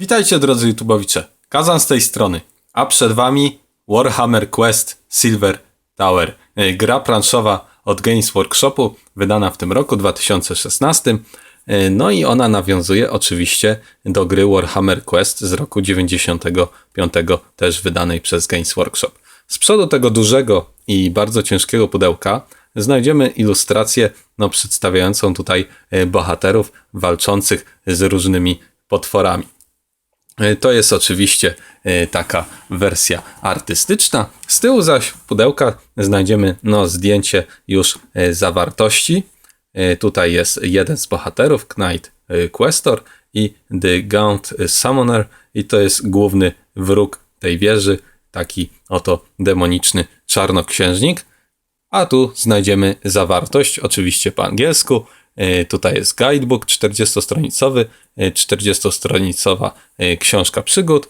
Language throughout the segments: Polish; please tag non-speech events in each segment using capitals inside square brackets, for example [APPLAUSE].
Witajcie drodzy YouTubowicze, Kazan z tej strony, a przed wami Warhammer Quest Silver Tower, e, gra planszowa od Games Workshopu, wydana w tym roku 2016. E, No i ona nawiązuje oczywiście do gry Warhammer Quest z roku 95, też wydanej przez Games Workshop. Z przodu tego dużego i bardzo ciężkiego pudełka znajdziemy ilustrację no, przedstawiającą tutaj e, bohaterów walczących z różnymi potworami. E, To jest oczywiście e, taka wersja artystyczna. Z tyłu zaś pudełka znajdziemy no, zdjęcie już e, zawartości. Tutaj jest jeden z bohaterów, Knight Questor i The Gaunt Summoner i to jest główny wróg tej wieży, taki oto demoniczny czarnoksiężnik. A tu znajdziemy zawartość, oczywiście po angielsku. E, Tutaj jest guidebook 40-stronicowy, e, 40-stronicowa e, książka przygód,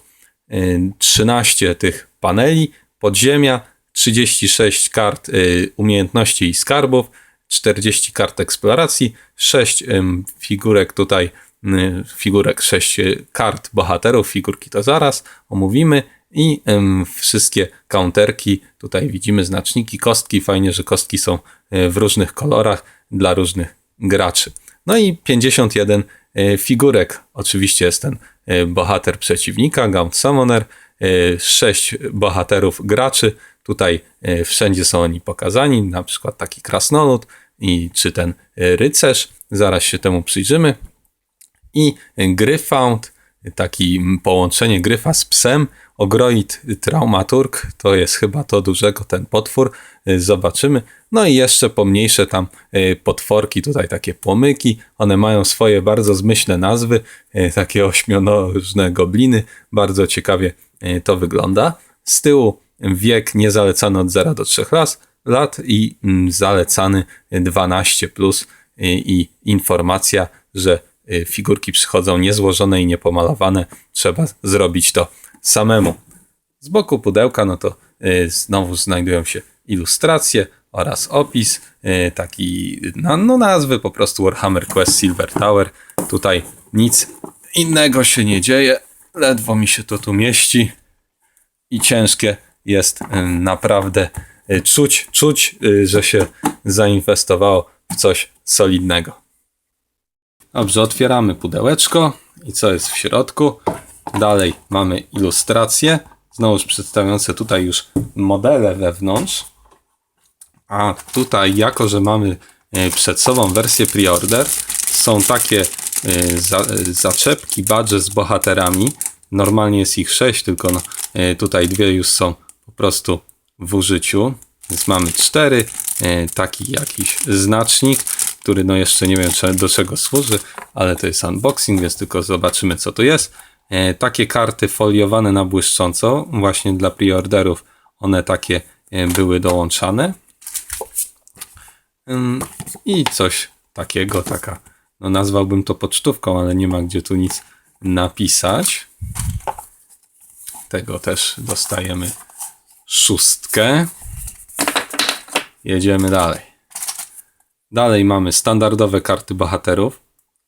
e, 13 tych paneli, podziemia, 36 kart e, umiejętności i skarbów, 40 kart eksploracji, 6 em, figurek tutaj, figurek, 6 kart bohaterów, figurki to zaraz omówimy i wszystkie counterki, tutaj widzimy znaczniki, kostki, fajnie, że kostki są e, w różnych kolorach dla różnych graczy. No i 51 e, figurek, oczywiście jest ten e, bohater przeciwnika, Gaunt Summoner, 6 bohaterów graczy, tutaj e, wszędzie są oni pokazani, na przykład taki krasnolud i czy ten e, rycerz, zaraz się temu przyjrzymy. I Gryfound, taki połączenie gryfa z psem, Ogroid Traumaturg, to jest chyba to dużego ten potwór, y, zobaczymy. No i jeszcze pomniejsze tam y, potworki, tutaj takie płomyki, one mają swoje bardzo zmyślne nazwy, y, takie ośmionożne gobliny, bardzo ciekawie to wygląda. Z tyłu wiek niezalecany od 0 do 3 lat, i mm, zalecany 12 plus i informacja, że figurki przychodzą niezłożone i niepomalowane. Trzeba zrobić to samemu. Z boku pudełka, no to y, znowu znajdują się ilustracje oraz opis, y, taki, no, no nazwy po prostu Warhammer Quest Silver Tower. Tutaj nic innego się nie dzieje, ledwo mi się to tu mieści i ciężkie jest y, naprawdę y, czuć, czuć, y, że się zainwestowało w coś solidnego. Dobrze, otwieramy pudełeczko i co jest w środku? Dalej mamy ilustracje, znowuż przedstawiające tutaj już modele wewnątrz. A tutaj, jako że mamy e, przed sobą wersję pre-order, są takie e, za, zaczepki, badże z bohaterami. Normalnie jest ich 6, tylko no, e, tutaj dwie już są po prostu w użyciu. Więc mamy cztery, taki jakiś znacznik, który no jeszcze nie wiem do czego służy, ale to jest unboxing, więc tylko zobaczymy co to jest. E, Takie karty foliowane na błyszcząco, właśnie dla preorderów, one takie e, były dołączane. I coś takiego, taka, no nazwałbym to pocztówką, ale nie ma gdzie tu nic napisać. Tego też dostajemy szóstkę. Jedziemy dalej. Dalej mamy standardowe karty bohaterów,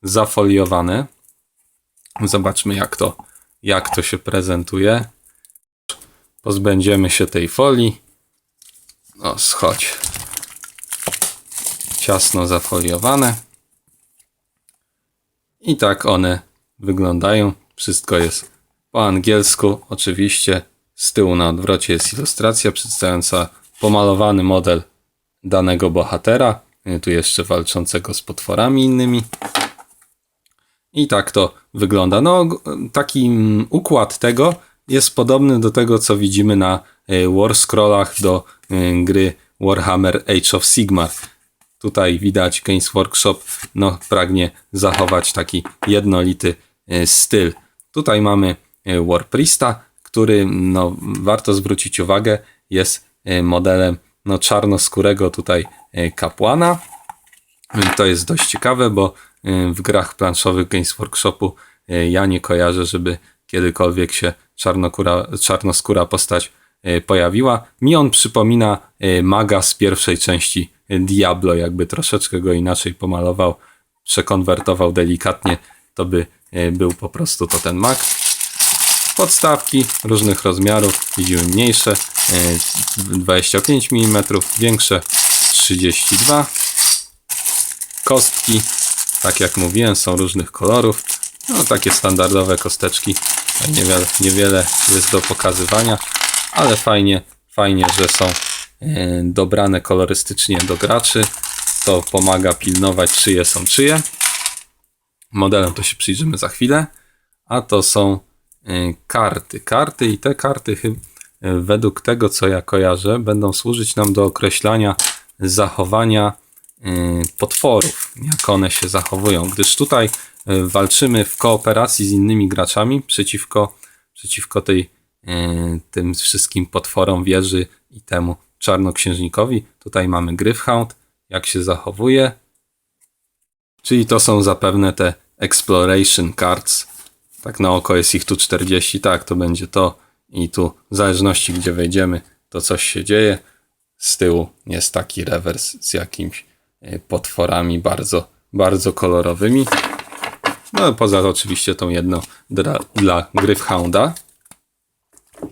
zafoliowane. Zobaczmy jak to, jak to się prezentuje. Pozbędziemy się tej folii. No, schodź. Ciasno zafoliowane. I tak one wyglądają. Wszystko jest po angielsku. Oczywiście z tyłu na odwrocie jest ilustracja przedstawiająca pomalowany model danego bohatera. Y, Tu jeszcze walczącego z potworami innymi. I tak to wygląda. No, taki mm, układ tego jest podobny do tego, co widzimy na y, War Scrollach do y, gry Warhammer Age of Sigmar. Tutaj widać Games Workshop no, pragnie zachować taki jednolity styl. Tutaj mamy y, War Priesta, który no, warto zwrócić uwagę, jest modelem no, czarnoskórego tutaj kapłana. To jest dość ciekawe, bo y, w grach planszowych Games Workshopu y, ja nie kojarzę, żeby kiedykolwiek się czarnoskóra postać pojawiła. Mi on przypomina maga z pierwszej części Diablo, jakby troszeczkę go inaczej pomalował, przekonwertował delikatnie, to by był po prostu to ten mag. Podstawki różnych rozmiarów, widzimy mniejsze, e, 25 mm, większe 32 kostki, tak jak mówiłem, są różnych kolorów. No, takie standardowe kosteczki. Niewiele, niewiele jest do pokazywania, ale fajnie, fajnie, że są e, dobrane kolorystycznie do graczy. To pomaga pilnować, czyje są czyje. Modelem to się przyjrzymy za chwilę. A to są e, karty. Karty i te karty chyba według tego, co ja kojarzę, będą służyć nam do określania zachowania y, potworów, jak one się zachowują, gdyż tutaj y, walczymy w kooperacji z innymi graczami przeciwko, przeciwko tej, y, tym wszystkim potworom wieży i temu czarnoksiężnikowi. Tutaj mamy Gryfhound, jak się zachowuje, czyli to są zapewne te Exploration Cards. Tak na oko jest ich tu 40, tak, to będzie to i tu w zależności gdzie wejdziemy, to coś się dzieje. Z tyłu jest taki rewers z jakimiś e, potworami bardzo, bardzo kolorowymi. No poza oczywiście tą jedną dla, dla Gryfhounda.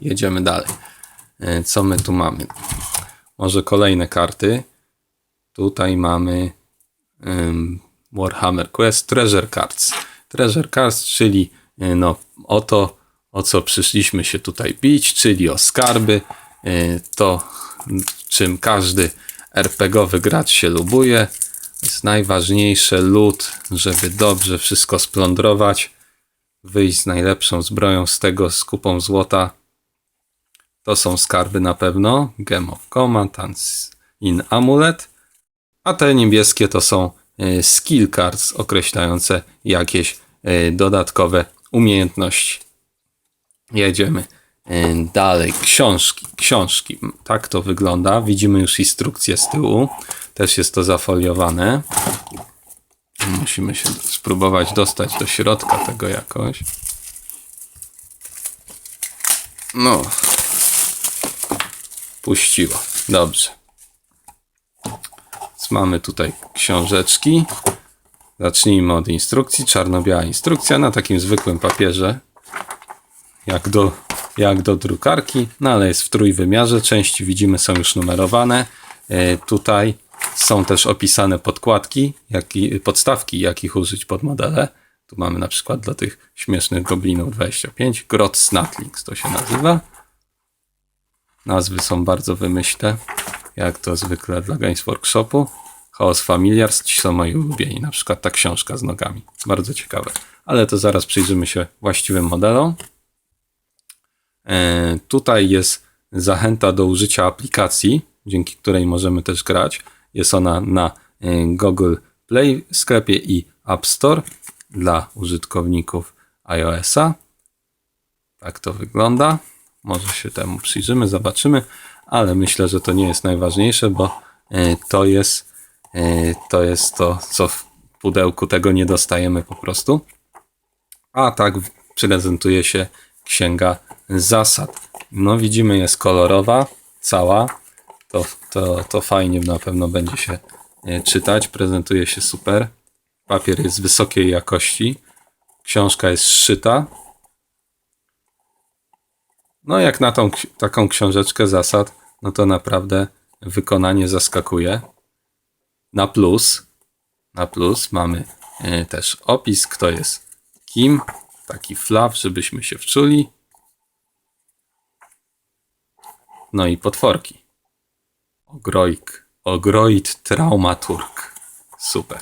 Jedziemy dalej. E, Co my tu mamy? Może kolejne karty. Tutaj mamy ym, Warhammer Quest Treasure Cards. Treasure Cards, czyli y, no, o to, o co przyszliśmy się tutaj bić, czyli o skarby. To, czym każdy RPGowy gracz się lubuje. Jest najważniejsze lód, żeby dobrze wszystko splądrować, wyjść z najlepszą zbroją z tego, z kupą złota. To są skarby na pewno. Game of Command, in Amulet. A te niebieskie to są e, skill cards określające jakieś e, dodatkowe umiejętności. Jedziemy dalej. Książki. Książki. Tak to wygląda. Widzimy już instrukcję z tyłu. Też jest to zafoliowane. Musimy się spróbować dostać do środka tego jakoś. No. Puściło. Dobrze. Więc mamy tutaj książeczki. Zacznijmy od instrukcji. Czarno-biała instrukcja na takim zwykłym papierze. Jak do, jak do drukarki, no ale jest w trójwymiarze. Części widzimy są już numerowane. E, tutaj są też opisane podkładki, jak i, podstawki, jakich użyć pod modele. Tu mamy na przykład dla tych śmiesznych goblinów 25. Grot Snatlings to się nazywa. Nazwy są bardzo wymyślne, jak to zwykle dla Games Workshopu. Chaos Familiars, ci są moi ulubieni, na przykład ta książka z nogami. Bardzo ciekawe. Ale to zaraz przyjrzymy się właściwym modelom. E, tutaj jest zachęta do użycia aplikacji, dzięki której możemy też grać. Jest ona na e, Google Play sklepie i App Store dla użytkowników iOS-a. Tak to wygląda. Może się temu przyjrzymy, zobaczymy, ale myślę, że to nie jest najważniejsze, bo e, to jest to, jest to co w pudełku tego nie dostajemy po prostu. A tak prezentuje się księga zasad. No widzimy, jest kolorowa, cała. To, to, to fajnie na pewno będzie się e, czytać. Prezentuje się super. Papier jest wysokiej jakości. Książka jest zszyta. No jak na tą, taką książeczkę zasad, no to naprawdę wykonanie zaskakuje. Na plus, na plus mamy e, też opis, kto jest kim. Taki flaw, żebyśmy się wczuli. No i potworki. Ogroik, Ogroid Traumaturg. Super,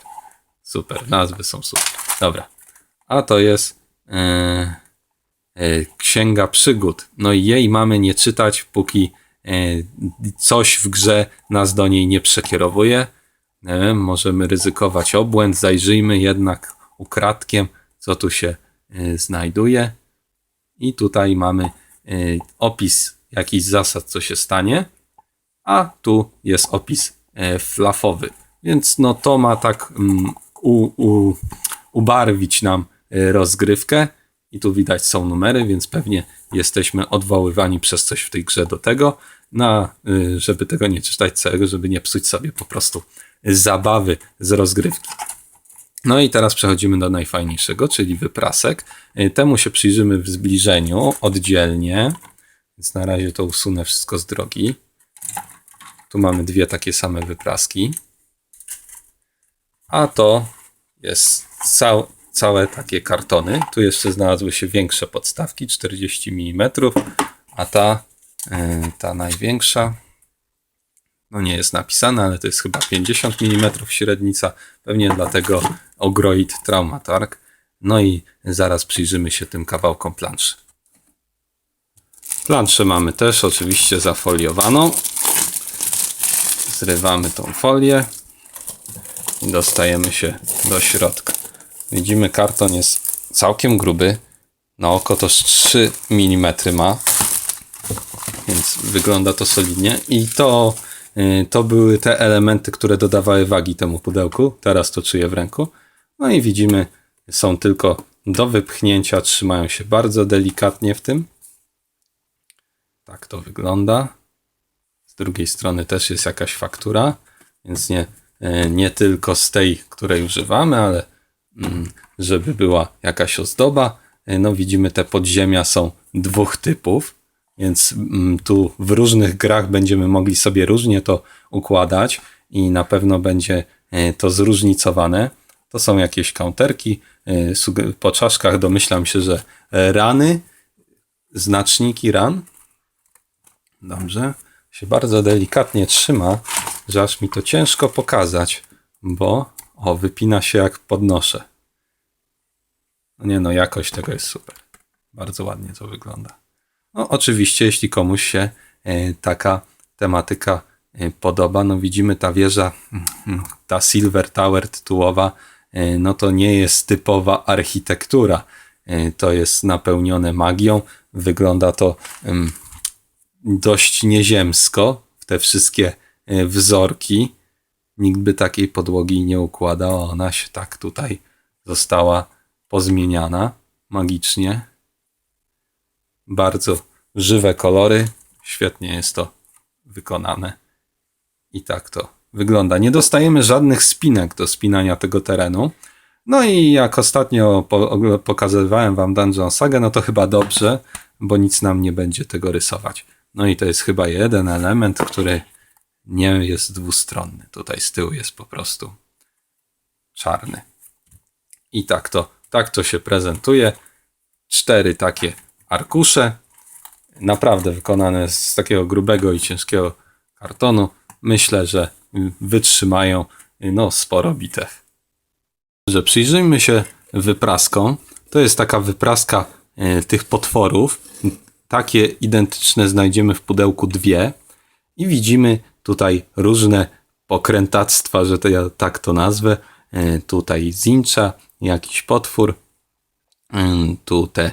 super, nazwy są super. Dobra, a to jest e, Księga Przygód. No i jej mamy nie czytać, póki e, coś w grze nas do niej nie przekierowuje. Możemy ryzykować obłęd, zajrzyjmy jednak ukradkiem, co tu się e, znajduje. I tutaj mamy e, opis jakichś zasad, co się stanie, a tu jest opis e, flafowy. Więc no to ma tak mm, u, u, ubarwić nam e, rozgrywkę. I tu widać są numery, więc pewnie jesteśmy odwoływani przez coś w tej grze do tego, na, żeby tego nie czytać całego, żeby nie psuć sobie po prostu zabawy z rozgrywki. No i teraz przechodzimy do najfajniejszego, czyli wyprasek. Y, Temu się przyjrzymy w zbliżeniu, oddzielnie. Więc na razie to usunę wszystko z drogi. Tu mamy dwie takie same wypraski. A to jest cał, całe takie kartony. Tu jeszcze znalazły się większe podstawki, 40 mm, a ta, y, ta największa, no nie jest napisana, ale to jest chyba 50 mm średnica. Pewnie dlatego Ogroid Traumatarg. No i zaraz przyjrzymy się tym kawałkom planszy. Planszę mamy też oczywiście zafoliowaną. Zrywamy tą folię i dostajemy się do środka. Widzimy, karton jest całkiem gruby. Na oko to z 3 mm ma, więc wygląda to solidnie. I to, y, to były te elementy, które dodawały wagi temu pudełku. Teraz to czuję w ręku. No i widzimy, są tylko do wypchnięcia, trzymają się bardzo delikatnie w tym. Tak to wygląda. Z drugiej strony też jest jakaś faktura, więc nie, e, nie tylko z tej, której używamy, ale mm, żeby była jakaś ozdoba. E, No widzimy, te podziemia są dwóch typów, więc mm, tu w różnych grach będziemy mogli sobie różnie to układać i na pewno będzie e, to zróżnicowane. To są jakieś counterki. suge- Po czaszkach domyślam się, że e, rany, znaczniki ran. Dobrze. Się bardzo delikatnie trzyma, że aż mi to ciężko pokazać, bo o, wypina się jak podnoszę. No nie no, jakość tego jest super. Bardzo ładnie to wygląda. No oczywiście, jeśli komuś się e, taka tematyka e, podoba, no widzimy ta wieża, mm, ta Silver Tower tytułowa, no to nie jest typowa architektura. E, To jest napełnione magią. Wygląda to dość nieziemsko, te wszystkie e, wzorki. Nikt by takiej podłogi nie układał, a ona się tak tutaj została pozmieniana magicznie. Bardzo żywe kolory, świetnie jest to wykonane. I tak to wygląda. Nie dostajemy żadnych spinek do spinania tego terenu. No i jak ostatnio po, pokazywałem wam Dungeon Saga, no to chyba dobrze, bo nic nam nie będzie tego rysować. No i to jest chyba jeden element, który nie jest dwustronny. Tutaj z tyłu jest po prostu czarny. I tak to, tak to się prezentuje. Cztery takie arkusze, naprawdę wykonane z takiego grubego i ciężkiego kartonu. Myślę, że wytrzymają no, sporo bitew. Że przyjrzyjmy się wypraskom. To jest taka wypraska e, tych potworów. Takie identyczne znajdziemy w pudełku dwie. I widzimy tutaj różne pokrętactwa, że to ja tak to nazwę. E, Tutaj zincza, jakiś potwór. Ym, Tu te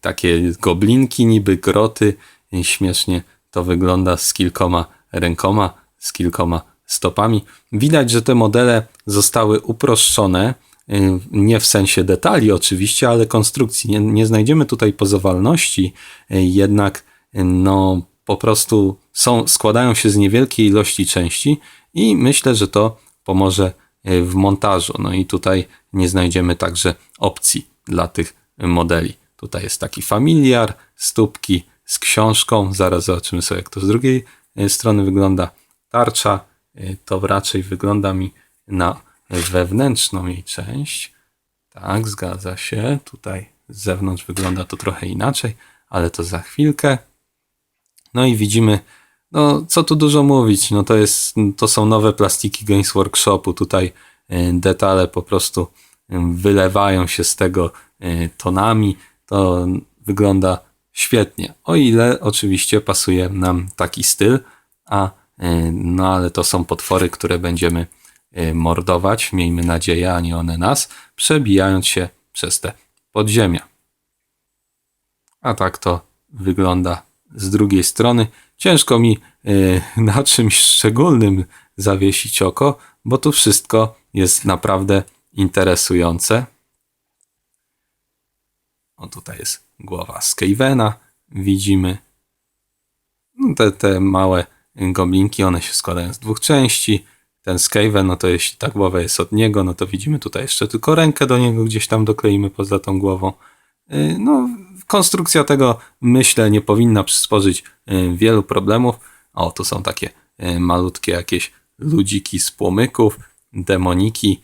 takie goblinki, niby groty. Śmiesznie to wygląda z kilkoma rękoma, z kilkoma stopami. Widać, że te modele zostały uproszczone. y, Nie w sensie detali oczywiście, ale konstrukcji. Nie, nie znajdziemy tutaj pozowalności, y, jednak y, no, po prostu są, składają się z niewielkiej ilości części i myślę, że to pomoże w montażu. No i tutaj nie znajdziemy także opcji dla tych modeli. Tutaj jest taki familiar, stópki z książką. Zaraz zobaczymy sobie, jak to z drugiej strony wygląda. Tarcza y, to raczej wygląda mi na wewnętrzną jej część. Tak, zgadza się. Tutaj z zewnątrz wygląda to trochę inaczej, ale to za chwilkę. No i widzimy, no co tu dużo mówić, no to jest, to są nowe plastiki Games Workshopu, tutaj y, detale po prostu y, wylewają się z tego tonami, to wygląda świetnie, o ile oczywiście pasuje nam taki styl, a no ale to są potwory, które będziemy y, mordować, miejmy nadzieję, a nie one nas, przebijając się przez te podziemia. A tak to wygląda z drugiej strony. Ciężko mi y, [LAUGHS] na czymś szczególnym zawiesić oko, bo tu wszystko jest naprawdę interesujące. O, tutaj jest głowa Skavena. Widzimy no, te, te małe goblinki, one się składają z dwóch części. ten Skaven, no to jeśli ta głowa jest od niego, no to widzimy tutaj jeszcze tylko rękę do niego gdzieś tam dokleimy poza tą głową. Y, No, konstrukcja tego myślę nie powinna przysporzyć y, wielu problemów. O, tu są takie y, malutkie jakieś ludziki z płomyków, demoniki.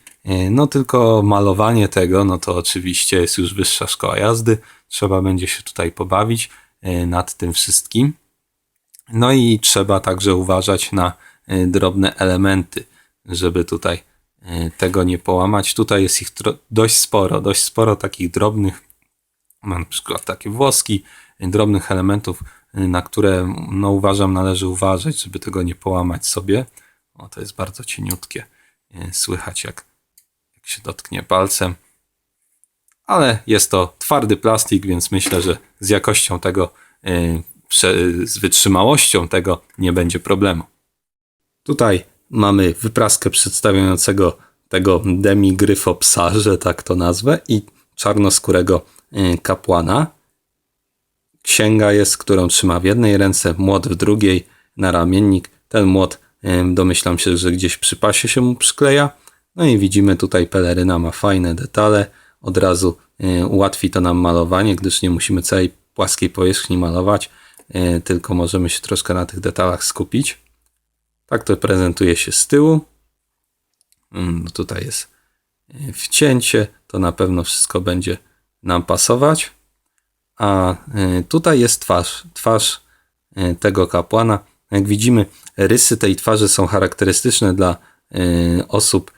No tylko malowanie tego, no to oczywiście jest już wyższa szkoła jazdy. Trzeba będzie się tutaj pobawić nad tym wszystkim. No i trzeba także uważać na y, drobne elementy, żeby tutaj y, tego nie połamać. Tutaj jest ich dość sporo, dość sporo takich drobnych, na przykład takie włoski, y, drobnych elementów, na które no, uważam należy uważać, żeby tego nie połamać sobie. O, to jest bardzo cieniutkie. Słychać jak, jak się dotknie palcem. Ale jest to twardy plastik, więc myślę, że z jakością tego, z wytrzymałością tego nie będzie problemu. Tutaj mamy wypraskę przedstawiającego tego demigryfopsa, że tak to nazwę, i czarnoskórego y, kapłana. Księga jest, którą trzyma w jednej ręce, młot w drugiej, na ramiennik. Ten młot y, domyślam się, że gdzieś przy pasie się mu przykleja. No i widzimy tutaj peleryna ma fajne detale. Od razu y, ułatwi to nam malowanie, gdyż nie musimy całej płaskiej powierzchni malować, tylko możemy się troszkę na tych detalach skupić. Tak to prezentuje się z tyłu. Mm, no Tutaj jest y, wcięcie, to na pewno wszystko będzie nam pasować. A y, tutaj jest twarz, twarz tego kapłana. Jak widzimy, rysy tej twarzy są charakterystyczne dla osób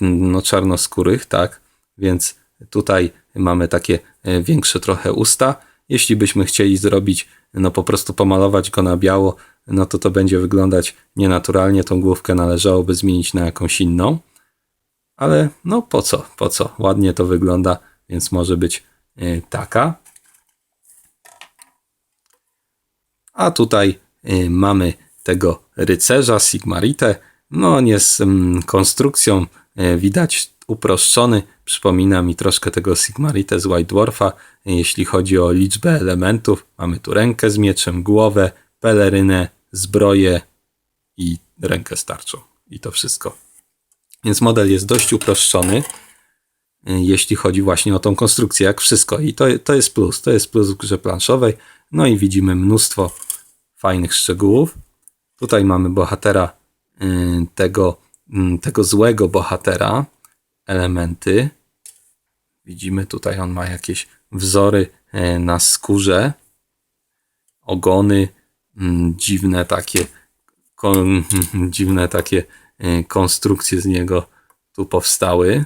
no, czarnoskórych, tak? Więc tutaj mamy takie większe trochę usta. Jeśli byśmy chcieli zrobić, no po prostu pomalować go na biało, no to to będzie wyglądać nienaturalnie. Tą główkę należałoby zmienić na jakąś inną. Ale no po co, po co? Ładnie to wygląda, więc może być y, taka. A tutaj y, mamy tego rycerza Sigmarite. No on jest mm, konstrukcją y, widać uproszczony. Przypomina mi troszkę tego Sigmarite z White Dwarfa. Jeśli chodzi o liczbę elementów, mamy tu rękę z mieczem, głowę, pelerynę, zbroję i rękę starczą. I to wszystko. Więc model jest dość uproszczony, jeśli chodzi właśnie o tą konstrukcję, jak wszystko. I to, to jest plus. To jest plus w grze planszowej. No i widzimy mnóstwo fajnych szczegółów. Tutaj mamy bohatera y, tego, y, tego złego bohatera, elementy. Widzimy tutaj, on ma jakieś wzory y, na skórze, ogony, mm, dziwne takie, [LAUGHS] dziwne takie y, konstrukcje z niego tu powstały.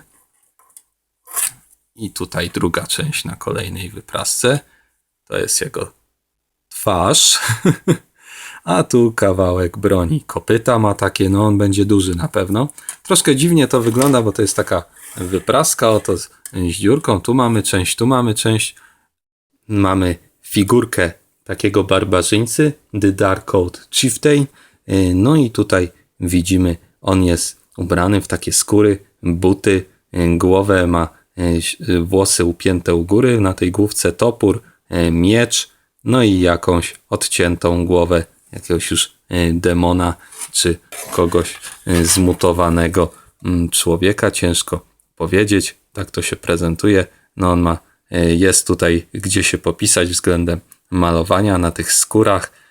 I tutaj druga część na kolejnej wyprasce. To jest jego twarz. [LAUGHS] A tu kawałek broni. Kopyta ma takie, no on będzie duży na pewno. Troszkę dziwnie to wygląda, bo to jest taka wypraska, oto z z dziurką. Tu mamy część, tu mamy część. Mamy figurkę takiego barbarzyńcy, The Dark Code Chieftain. Y, No i tutaj widzimy, on jest ubrany w takie skóry, buty, y, głowę ma y, włosy upięte u góry, na tej główce topór, miecz, no i jakąś odciętą głowę jakiegoś już y, demona, czy kogoś y, zmutowanego mm, człowieka, ciężko powiedzieć, tak to się prezentuje. No on ma, y, jest tutaj gdzie się popisać względem malowania na tych skórach,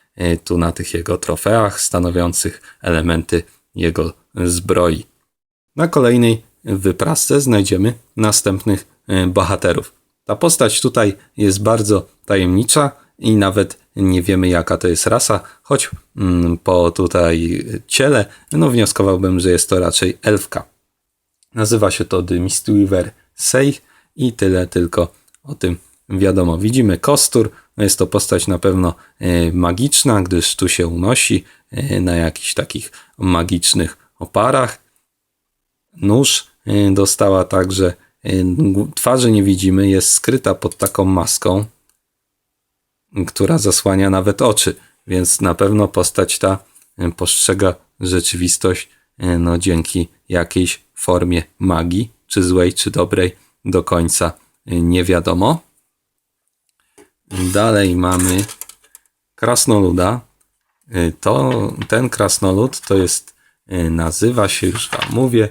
tu na tych jego trofeach stanowiących elementy jego zbroi. Na kolejnej wyprasce znajdziemy następnych bohaterów. Ta postać tutaj jest bardzo tajemnicza i nawet nie wiemy jaka to jest rasa, choć mm, po tutaj ciele no wnioskowałbym, że jest to raczej elfka. Nazywa się to The Mistweaver Seich i tyle tylko o tym wiadomo. Widzimy kostur, no jest to postać na pewno e, magiczna, gdyż tu się unosi e, na jakichś takich magicznych oparach. Nóż e, dostała także, twarzy nie widzimy, jest skryta pod taką maską, która zasłania nawet oczy, więc na pewno postać ta e, postrzega rzeczywistość e, no, dzięki jakiejś formie magii, czy złej, czy dobrej, do końca e, nie wiadomo. Dalej mamy krasnoluda. To, ten krasnolud to jest nazywa się, już Wam mówię,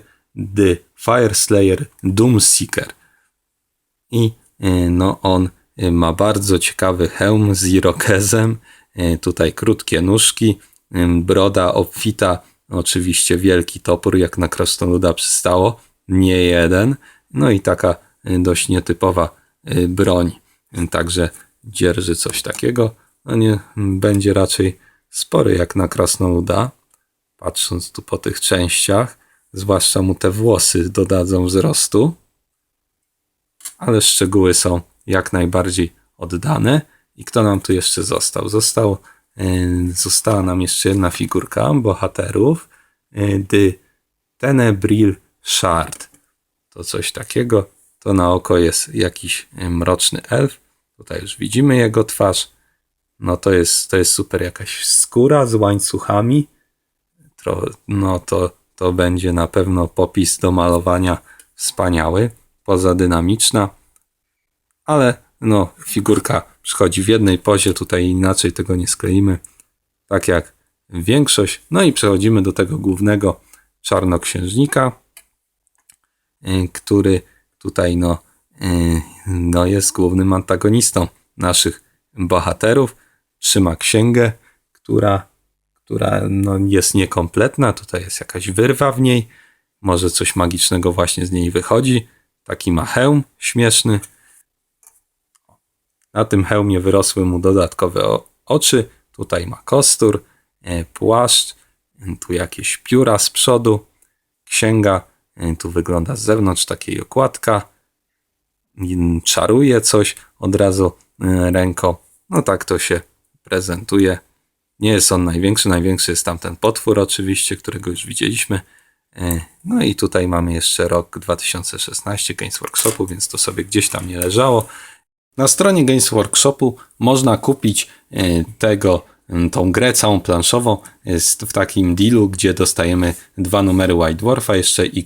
The Fire Slayer Doomseeker. I no on ma bardzo ciekawy hełm z irokezem, y, tutaj krótkie nóżki, y, broda obfita, oczywiście wielki topór, jak na krasnoluda przystało, nie jeden, no i taka y, dość nietypowa broń. Także dzierży coś takiego, no nie, będzie raczej spory jak na krasnoluda, patrząc tu po tych częściach, zwłaszcza mu te włosy dodadzą wzrostu. Ale szczegóły są jak najbardziej oddane. I kto nam tu jeszcze został? Został, e, została nam jeszcze jedna figurka bohaterów. e, The Tenebril Shard. To coś takiego. To na oko jest jakiś e, mroczny elf. Tutaj już widzimy jego twarz. No to jest, to jest super jakaś skóra z łańcuchami. No to, to będzie na pewno popis do malowania wspaniały, poza dynamiczna, ale no figurka przychodzi w jednej pozie, tutaj inaczej tego nie skleimy, tak jak większość. No i przechodzimy do tego głównego czarnoksiężnika, y, który tutaj no, y, no jest głównym antagonistą naszych bohaterów. Trzyma księgę, która, która no, jest niekompletna. Tutaj jest jakaś wyrwa w niej. Może coś magicznego właśnie z niej wychodzi. Taki ma hełm śmieszny. Na tym hełmie wyrosły mu dodatkowe oczy. Tutaj ma kostur, e, płaszcz, e, tu jakieś pióra z przodu, księga. e, Tu wygląda z zewnątrz takiej okładka. Mm, Czaruje coś od razu ręką. No tak to się prezentuje. Nie jest on największy. Największy jest tamten potwór, oczywiście, którego już widzieliśmy. No i tutaj mamy jeszcze rok 2016 Games Workshopu, więc to sobie gdzieś tam nie leżało. Na stronie Games Workshopu można kupić e, tego, tą grę całą planszową jest w takim dealu, gdzie dostajemy dwa numery White Dwarfa jeszcze i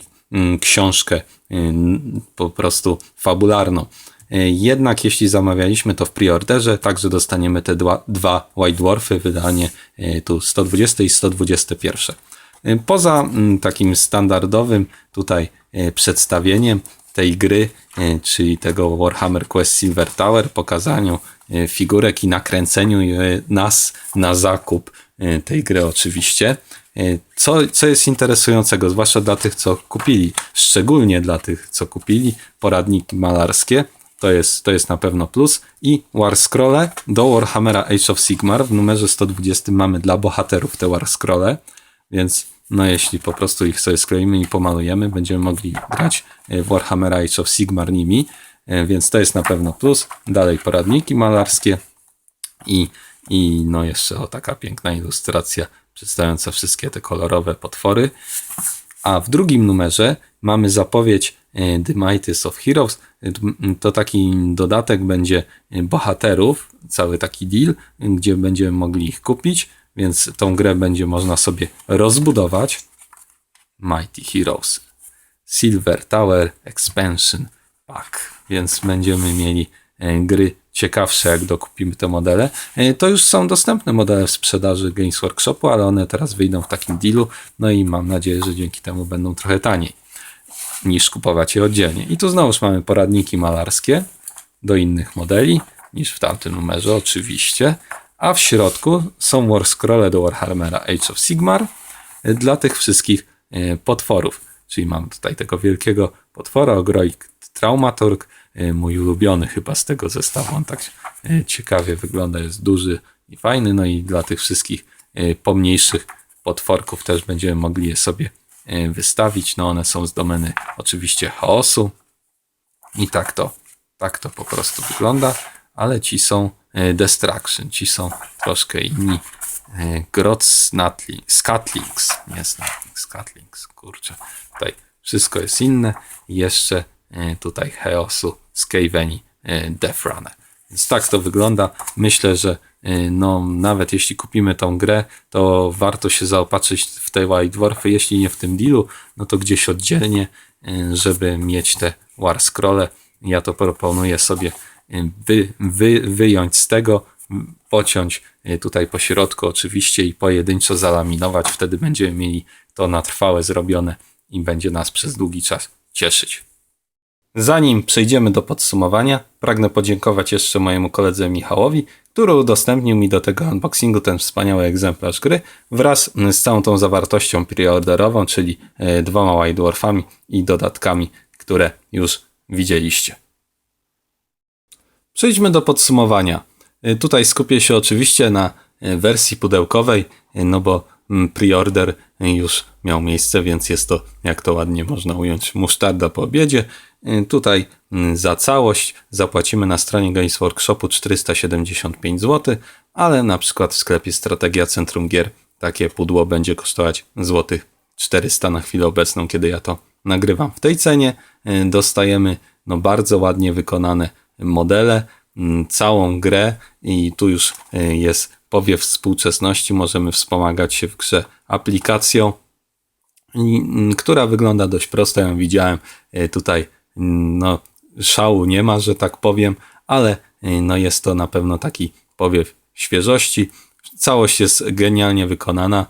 książkę ym, po prostu fabularną. E, Jednak jeśli zamawialiśmy to w preorderze, także dostaniemy te dwa, dwa White Dwarfy, wydanie e, tu 120 i 121. E, Poza takim standardowym tutaj e, przedstawieniem tej gry, e, czyli tego Warhammer Quest Silver Tower, pokazaniu e, figurek i nakręceniu e, nas na zakup tej gry oczywiście. Co, co jest interesującego, zwłaszcza dla tych, co kupili, szczególnie dla tych, co kupili poradniki malarskie, to jest, to jest na pewno plus. I War Scrolle do Warhammera Age of Sigmar w numerze 120 mamy dla bohaterów te War Scrolle, więc no jeśli po prostu ich sobie skleimy i pomalujemy, będziemy mogli grać e, w Warhammera Age of Sigmar nimi, e, więc to jest na pewno plus. Dalej poradniki malarskie i, i no jeszcze o taka piękna ilustracja przedstawiająca wszystkie te kolorowe potwory. A w drugim numerze mamy zapowiedź e, The Mightiest of Heroes. To taki dodatek będzie bohaterów, cały taki deal, gdzie będziemy mogli ich kupić, więc tą grę będzie można sobie rozbudować. Mighty Heroes Silver Tower Expansion Pack, więc będziemy mieli e, gry ciekawsze, jak dokupimy te modele. E, To już są dostępne modele w sprzedaży Games Workshopu, ale one teraz wyjdą w takim dealu, no i mam nadzieję, że dzięki temu będą trochę taniej niż kupować je oddzielnie. I tu znowuż mamy poradniki malarskie do innych modeli niż w tamtym numerze oczywiście, a w środku są War Scrolle do Warhammera Age of Sigmar dla tych wszystkich e, potworów. Czyli mamy tutaj tego wielkiego potwora, Ogroik Traumaturg, e, mój ulubiony chyba z tego zestawu. On tak e, ciekawie wygląda, jest duży i fajny. No i dla tych wszystkich pomniejszych potworków też będziemy mogli je sobie wystawić. No one są z domeny oczywiście chaosu. I tak to, tak to po prostu wygląda, ale ci są Destruction, ci są troszkę inni. E, Grot Snatling, Scatlings, nie Snatling, Scatlings, kurczę. Tutaj wszystko jest inne. I jeszcze e, tutaj Chaosu, Skaveni, e, Death Runner. Więc tak to wygląda. Myślę, że e, no, nawet jeśli kupimy tą grę, to warto się zaopatrzyć w te White Dwarfy, jeśli nie w tym dealu, no to gdzieś oddzielnie, e, żeby mieć te War Scrolle. Ja to proponuję sobie e, wy, wy, wyjąć z tego, pociąć e, tutaj po środku oczywiście i pojedynczo zalaminować. Wtedy będziemy mieli to na trwałe zrobione i będzie nas przez długi czas cieszyć. Zanim przejdziemy do podsumowania, pragnę podziękować jeszcze mojemu koledze Michałowi, który udostępnił mi do tego unboxingu ten wspaniały egzemplarz gry wraz z całą tą zawartością preorderową, czyli e, dwoma White Dwarfami i dodatkami, które już widzieliście. Przejdźmy do podsumowania. Y, Tutaj skupię się oczywiście na y, wersji pudełkowej, y, no bo mm, preorder już miał miejsce, więc jest to, jak to ładnie można ująć, musztarda po obiedzie. Tutaj mm, za całość zapłacimy na stronie Games Workshopu 475 zł, ale na przykład w sklepie Strategia Centrum Gier takie pudło będzie kosztować złotych 400 na chwilę obecną, kiedy ja to nagrywam. W tej cenie dostajemy no, bardzo ładnie wykonane modele, mm, całą grę i tu już y, jest powiew współczesności. Możemy wspomagać się w grze aplikacją, mm, która wygląda dość prosto. Ja widziałem y, tutaj, mm, no, szału nie ma, że tak powiem, ale y, no, jest to na pewno taki powiew świeżości. Całość jest genialnie wykonana.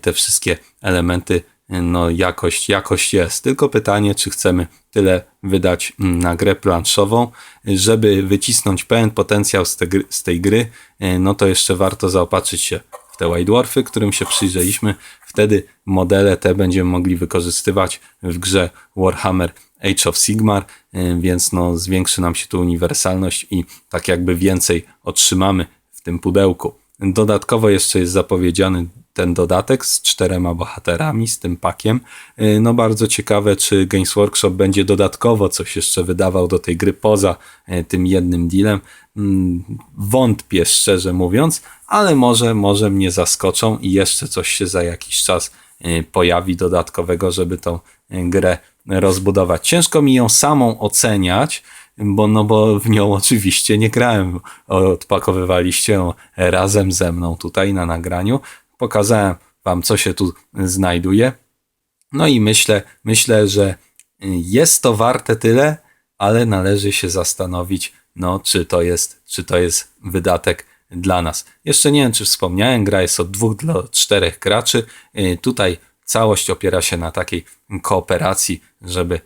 Te wszystkie elementy, no jakość, jakość jest. Tylko pytanie, czy chcemy tyle wydać mm, na grę planszową, żeby wycisnąć pełen potencjał z, te, z tej gry, y, no to jeszcze warto zaopatrzyć się w te White Dwarfy, którym się przyjrzeliśmy. Wtedy modele te będziemy mogli wykorzystywać w grze Warhammer Age of Sigmar, y, więc no zwiększy nam się tu uniwersalność i tak jakby więcej otrzymamy w tym pudełku. Dodatkowo jeszcze jest zapowiedziany ten dodatek z czterema bohaterami, z tym pakiem. Y, No bardzo ciekawe, czy Games Workshop będzie dodatkowo coś jeszcze wydawał do tej gry poza y, tym jednym dealem. Mm, Wątpię szczerze mówiąc, ale może, może mnie zaskoczą i jeszcze coś się za jakiś czas y, pojawi dodatkowego, żeby tą grę rozbudować. Ciężko mi ją samą oceniać, bo, no bo w nią oczywiście nie grałem. Odpakowywaliście ją razem ze mną tutaj na nagraniu. Pokazałem wam, co się tu znajduje. No i myślę, myślę, że jest to warte tyle, ale należy się zastanowić, no, czy to jest, czy to jest wydatek dla nas. Jeszcze nie wiem, czy wspomniałem, gra jest od dwóch do czterech graczy. Y, Tutaj całość opiera się na takiej kooperacji, żeby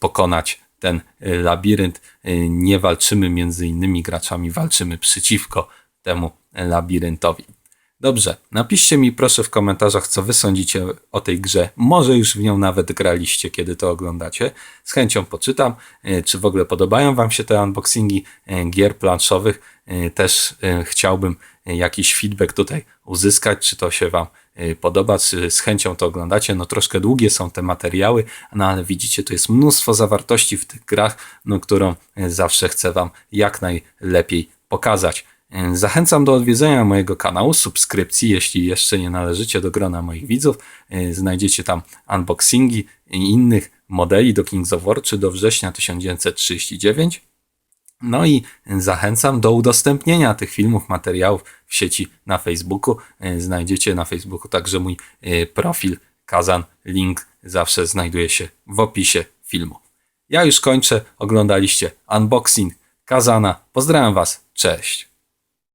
pokonać ten y, labirynt. Y, Nie walczymy między innymi graczami, walczymy przeciwko temu labiryntowi. Dobrze, napiszcie mi proszę w komentarzach, co wy sądzicie o tej grze. Może już w nią nawet graliście, kiedy to oglądacie. Z chęcią poczytam, e, czy w ogóle podobają wam się te unboxingi e, gier planszowych. E, Też chciałbym jakiś feedback tutaj uzyskać, czy to się wam podoba, czy z chęcią to oglądacie. No troszkę długie są te materiały, no ale widzicie, tu jest mnóstwo zawartości w tych grach, no którą zawsze chcę wam jak najlepiej pokazać. Zachęcam do odwiedzenia mojego kanału, subskrypcji, jeśli jeszcze nie należycie do grona moich widzów. E, Znajdziecie tam unboxingi i innych modeli do Kings of War czy do września 1939. No i zachęcam do udostępnienia tych filmów, materiałów w sieci na Facebooku. E, Znajdziecie na Facebooku także mój e, profil Kazan. Link zawsze znajduje się w opisie filmu. Ja już kończę. Oglądaliście unboxing Kazana. Pozdrawiam Was. Cześć.